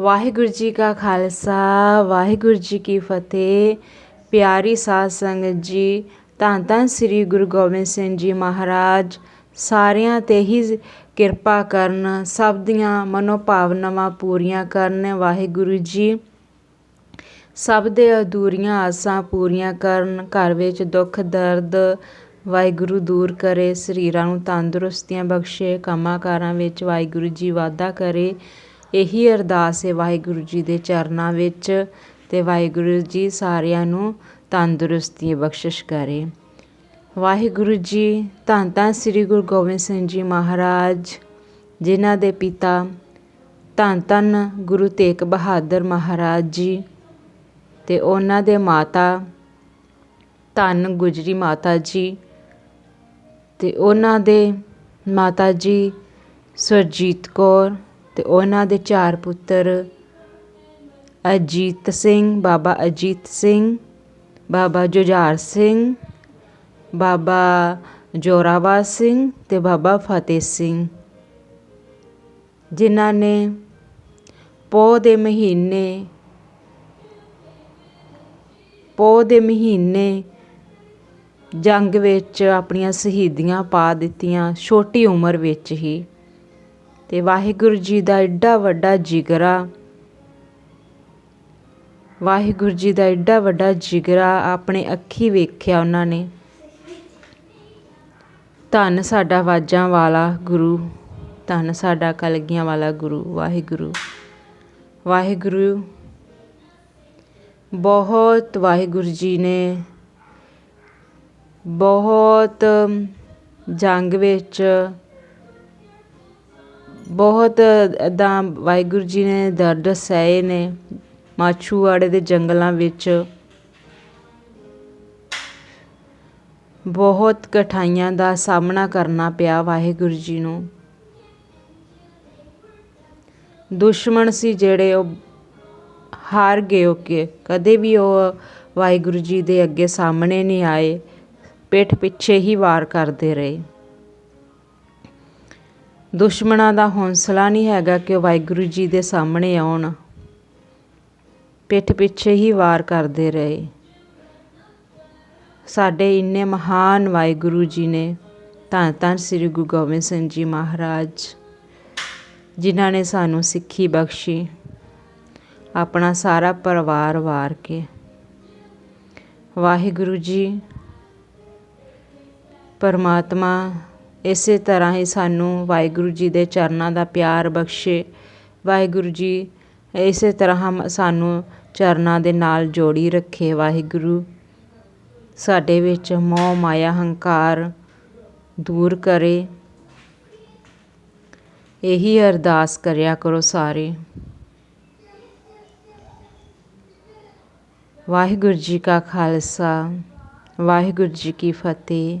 ਵਾਹਿਗੁਰੂ ਜੀ ਕਾ ਖਾਲਸਾ, ਵਾਹਿਗੁਰੂ ਜੀ ਕੀ ਫਤਿਹ। ਪਿਆਰੀ ਸਾਧ ਸੰਗਤ ਜੀ, ਧੰਨ ਧੰਨ ਸ੍ਰੀ ਗੁਰੂ ਗੋਬਿੰਦ ਸਿੰਘ ਜੀ ਮਹਾਰਾਜ, ਸਾਰਿਆਂ ਤੇ ਹੀ ਕਿਰਪਾ ਕਰਨ, ਸਭ ਦੀਆਂ ਮਨੋਭਾਵਨਾਵਾਂ ਪੂਰੀਆਂ ਕਰਨ ਵਾਹਿਗੁਰੂ ਜੀ। ਸਭ ਦੇ ਅਧੂਰੀਆਂ ਆਸਾਂ ਪੂਰੀਆਂ ਕਰਨ, ਘਰ ਵਿੱਚ ਦੁੱਖ, ਦਰਦ ਵਾਹਿਗੁਰੂ ਦੂਰ ਕਰੇ, ਸਰੀਰਾਂ ਨੂੰ ਤੰਦਰੁਸਤੀਆਂ ਬਖਸ਼ੇ, ਕੰਮਾਂ ਵਿੱਚ ਵਾਹਿਗੁਰੂ ਜੀ ਵਾਧਾ ਕਰੇ। ਇਹੀ ਅਰਦਾਸ ਹੈ ਵਾਹਿਗੁਰੂ ਜੀ ਦੇ ਚਰਨਾਂ ਵਿੱਚ ਅਤੇ ਵਾਹਿਗੁਰੂ ਜੀ ਸਾਰਿਆਂ ਨੂੰ ਤੰਦਰੁਸਤੀ ਬਖਸ਼ਿਸ਼ ਕਰੇ। ਵਾਹਿਗੁਰੂ ਜੀ, ਧੰਨ ਧੰਨ ਸ੍ਰੀ ਗੁਰੂ ਗੋਬਿੰਦ ਸਿੰਘ ਜੀ ਮਹਾਰਾਜ, ਜਿਨ੍ਹਾਂ ਦੇ ਪਿਤਾ ਧੰਨ ਧੰਨ ਗੁਰੂ ਤੇਗ ਬਹਾਦਰ ਮਹਾਰਾਜ ਜੀ ਤੇ ਉਹਨਾਂ ਦੇ ਮਾਤਾ ਧੰਨ ਗੁਜਰੀ ਮਾਤਾ ਜੀ ਤੇ ਉਹਨਾਂ ਦੇ ਮਾਤਾ ਜੀ ਸਰਜੀਤ ਕੌਰ ਅਤੇ ਉਹਨਾਂ ਦੇ ਚਾਰ ਪੁੱਤਰ ਅਜੀਤ ਸਿੰਘ, ਬਾਬਾ ਅਜੀਤ ਸਿੰਘ, ਬਾਬਾ ਜੁਝਾਰ ਸਿੰਘ, ਬਾਬਾ ਜੋਰਾਵਾ ਸਿੰਘ ਅਤੇ ਬਾਬਾ ਫਤਿਹ ਸਿੰਘ, ਜਿਨ੍ਹਾਂ ਨੇ ਪੋਹ ਦੇ ਮਹੀਨੇ, ਪੋਹ ਦੇ ਮਹੀਨੇ ਜੰਗ ਵਿੱਚ ਆਪਣੀਆਂ ਸ਼ਹੀਦੀਆਂ ਪਾ ਦਿੱਤੀਆਂ, ਛੋਟੀ ਉਮਰ ਵਿੱਚ ਹੀ। ਤੇ ਵਾਹਿਗੁਰੂ ਜੀ ਦਾ ਐਡਾ ਵੱਡਾ ਜਿਗਰਾ। ਵਾਹਿਗੁਰੂ ਜੀ ਦਾ ਐਡਾ ਵੱਡਾ ਜਿਗਰਾ ਆਪਣੇ ਅੱਖੀ ਵੇਖਿਆ ਉਹਨਾਂ ਨੇ। ਧੰਨ ਸਾਡਾ ਵਾਜਾਂ ਵਾਲਾ ਗੁਰੂ, ਧੰਨ ਸਾਡਾ ਕਲਗੀਆਂ ਵਾਲਾ ਗੁਰੂ, ਵਾਹਿਗੁਰੂ। ਵਾਹਿਗੁਰੂ, ਬਹੁਤ ਵਾਹਿਗੁਰੂ ਜੀ ਨੇ ਬਹੁਤ ਜੰਗ ਵਿੱਚ ਬਹੁਤ ਇੱਦਾਂ ਵਾਹਿਗੁਰੂ ਜੀ ਨੇ ਦਰਦ ਸਹੇ ਨੇ ਮਾਛੂਆੜੇ ਦੇ ਜੰਗਲਾਂ ਵਿੱਚ। ਬਹੁਤ ਕਠਾਈਆਂ ਦਾ ਸਾਹਮਣਾ ਕਰਨਾ ਪਿਆ ਵਾਹਿਗੁਰੂ ਜੀ ਨੂੰ। ਦੁਸ਼ਮਣ ਸੀ ਜਿਹੜੇ ਉਹ ਹਾਰ ਗਏ ਉਹ ਕਿ, ਕਦੇ ਵੀ ਉਹ ਵਾਹਿਗੁਰੂ ਜੀ ਦੇ ਅੱਗੇ ਸਾਹਮਣੇ ਨਹੀਂ ਆਏ, ਪਿੱਠ ਪਿੱਛੇ ਹੀ ਵਾਰ ਕਰਦੇ ਰਹੇ। ਦੁਸ਼ਮਣਾਂ ਦਾ ਹੌਸਲਾ ਨਹੀਂ ਹੈਗਾ ਕਿ ਉਹ ਵਾਹਿਗੁਰੂ ਜੀ ਦੇ ਸਾਹਮਣੇ ਆਉਣ। ਪਿੱਠ ਪਿੱਛੇ ਹੀ ਵਾਰ ਕਰਦੇ ਰਹੇ। ਸਾਡੇ ਇੰਨੇ ਮਹਾਨ ਵਾਹਿਗੁਰੂ ਜੀ ਨੇ, ਧੰਨ ਧੰਨ ਸ੍ਰੀ ਗੁਰੂ ਗੋਬਿੰਦ ਸਿੰਘ ਜੀ ਮਹਾਰਾਜ, ਜਿਨ੍ਹਾਂ ਨੇ ਸਾਨੂੰ ਸਿੱਖੀ ਬਖਸ਼ੀ, ਆਪਣਾ ਸਾਰਾ ਪਰਿਵਾਰ ਵਾਰ ਕੇ। ਵਾਹਿਗੁਰੂ ਜੀ, ਪਰਮਾਤਮਾ ਇਸੇ ਤਰ੍ਹਾਂ ਹੀ ਸਾਨੂੰ ਵਾਹਿਗੁਰੂ ਜੀ ਦੇ ਚਰਨਾਂ ਦਾ ਪਿਆਰ ਬਖਸ਼ੇ। ਵਾਹਿਗੁਰੂ ਜੀ, ਇਸੇ ਤਰ੍ਹਾਂ ਹਮ ਸਾਨੂੰ ਚਰਨਾਂ ਦੇ ਨਾਲ ਜੋੜੀ ਰੱਖੇ ਵਾਹਿਗੁਰੂ। ਸਾਡੇ ਵਿੱਚ ਮੋਹ, ਮਾਇਆ, ਹੰਕਾਰ ਦੂਰ ਕਰੇ। ਇਹੀ ਅਰਦਾਸ ਕਰਿਆ ਕਰੋ ਸਾਰੇ। ਵਾਹਿਗੁਰੂ ਜੀ ਕਾ ਖਾਲਸਾ, ਵਾਹਿਗੁਰੂ ਜੀ ਕੀ ਫਤਿਹ।